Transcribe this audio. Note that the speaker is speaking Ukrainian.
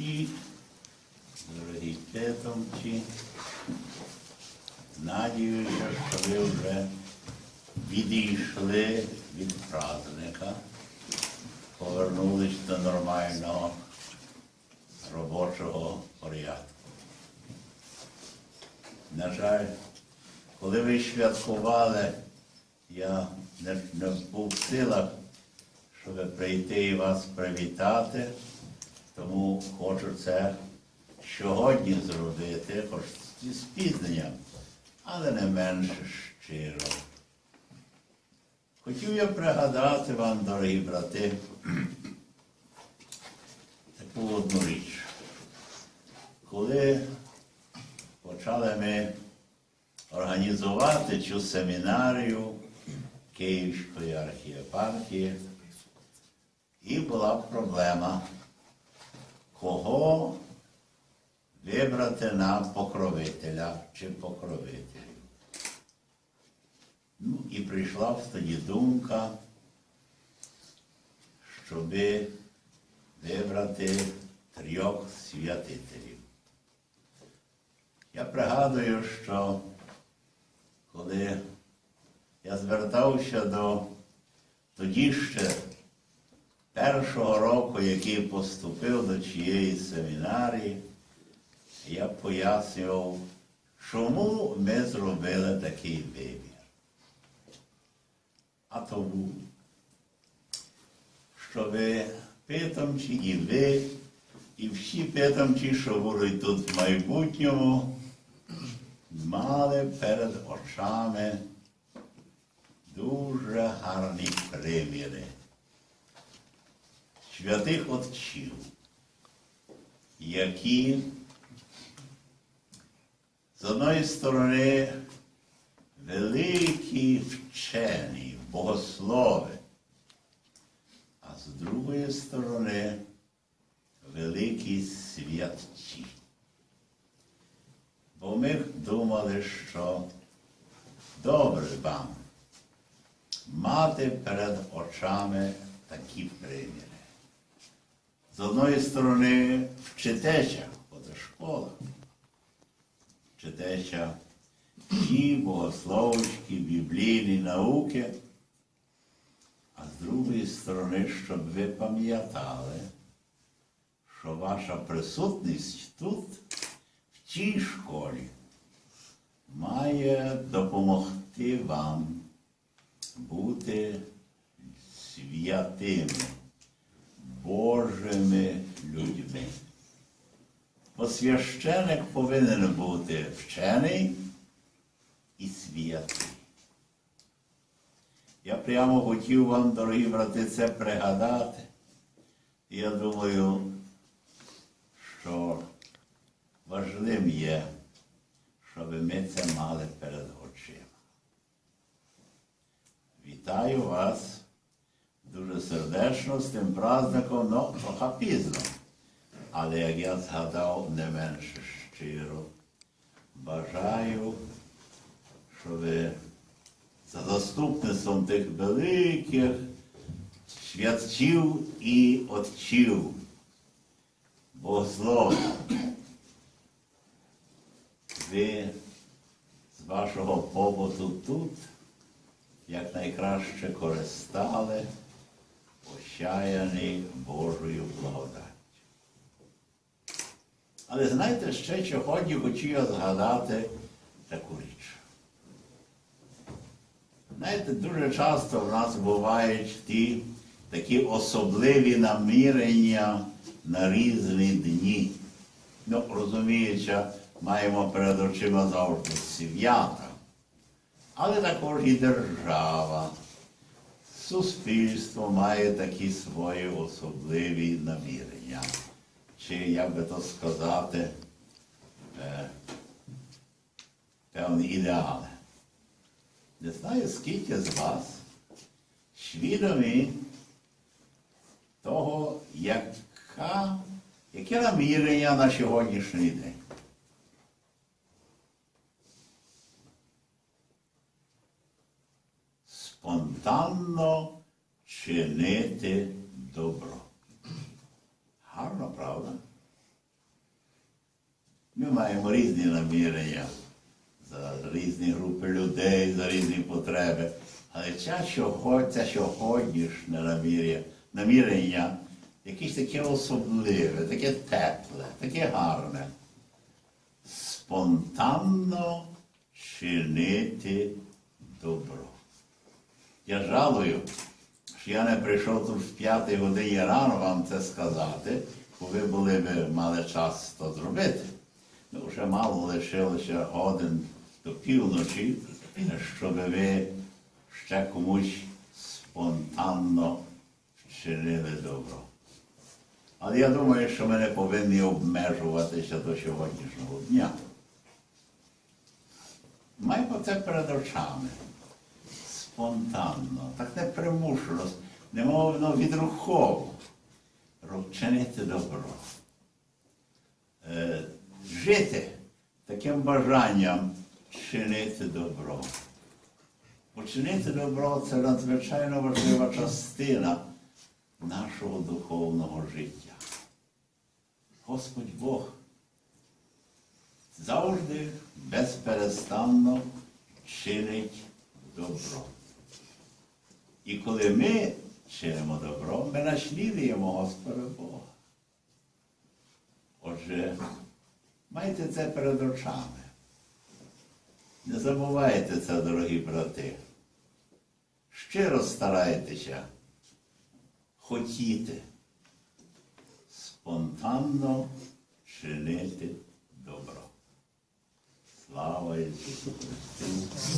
глядачі, дорогі питомці, надіюся, що ви вже відійшли від праздника, повернулись до нормального робочого порядку. На жаль, коли ви святкували, я не, не був в силах, щоб прийти і вас привітати, тому хочу це сьогодні зробити, хоч зі спізненням, але не менше щиро. Хотів я пригадати вам, дорогі брати, таку одну річ. Коли почали ми організувати цю семінарію Київської архієпархії, і була проблема, кого вибрати на покровителя чи покровителів. Ну і прийшла в тоді думка, щоби вибрати трьох святителів. Я пригадую, що коли я звертався до тоді ще першого року, який поступив до чиєї семінарії, я пояснював, чому ми зробили такий вибір. А тому, що ви питомці, і ви, і всі питомці, що будуть тут в майбутньому, мали перед очами дуже гарні приміри святих отців, які з одної сторони великі вчені, богослови, а з другої сторони великі святці. Бо ми думали, що добре вам мати перед очами такі приміри. З одної сторони вчитеся, бо це школа, вчитеся ті богословські, біблійні науки, а з другої сторони, щоб ви пам'ятали, що ваша присутність тут, в цій школі, має допомогти вам бути святими, Божими людьми. Бо священик повинен бути вчений і святий. Я прямо хотів вам, дорогі брати, це пригадати. Я думаю, що важливим є, щоб ми це мали перед очима. Вітаю вас дуже сердечно з тим праздником, ну, трохи пізно. Але як я згадав, не менше щиро. Бажаю, щоб ви за заступництвом тих великих святців і отців, богословів, ви з вашого побуту тут якнайкраще користали, ощаяні Божою благодаттю. Але знаєте, ще сьогодні хочу я згадати таку річ. Знаєте, дуже часто в нас бувають ті такі особливі намірення на різні дні. Ну, розуміючи, маємо перед очима завжди свята, але також і держава. Суспільство має такі свої особливі намірення. Чи, як би то сказати, е, певні ідеали. Не знаю, скільки з вас свідомі того, яка, яке намірення на сьогоднішній день. Спонтанно чинити добро. Гарно, правда? Ми маємо різні намірення за різні групи людей, за різні потреби. Але ця це сьогоднішнє намірення, намірення якесь таке особливе, таке тепле, таке гарне. Спонтанно чинити добро. Я жалую, що я не прийшов тут в п'ятій годині рано вам це сказати, бо ви були б мали час то зробити. Ну, вже мало лишилося годин до півночі, щоб ви ще комусь спонтанно вчинили добро. Але я думаю, що ми не повинні обмежуватися до сьогоднішнього дня. Маємо це перед очами спонтанно, так не примушено, немовно відрухово чинити добро. Е, жити таким бажанням чинити добро. Бо добро це надзвичайно важлива частина нашого духовного життя. Господь Бог завжди безперестанно чинить добро. І коли ми чинимо добро, ми наслідуємо Господа Бога. Отже, майте це перед очами. Не забувайте це, дорогі брати. Щиро старайтеся хотіти спонтанно чинити добро. Слава Ісусу Христу!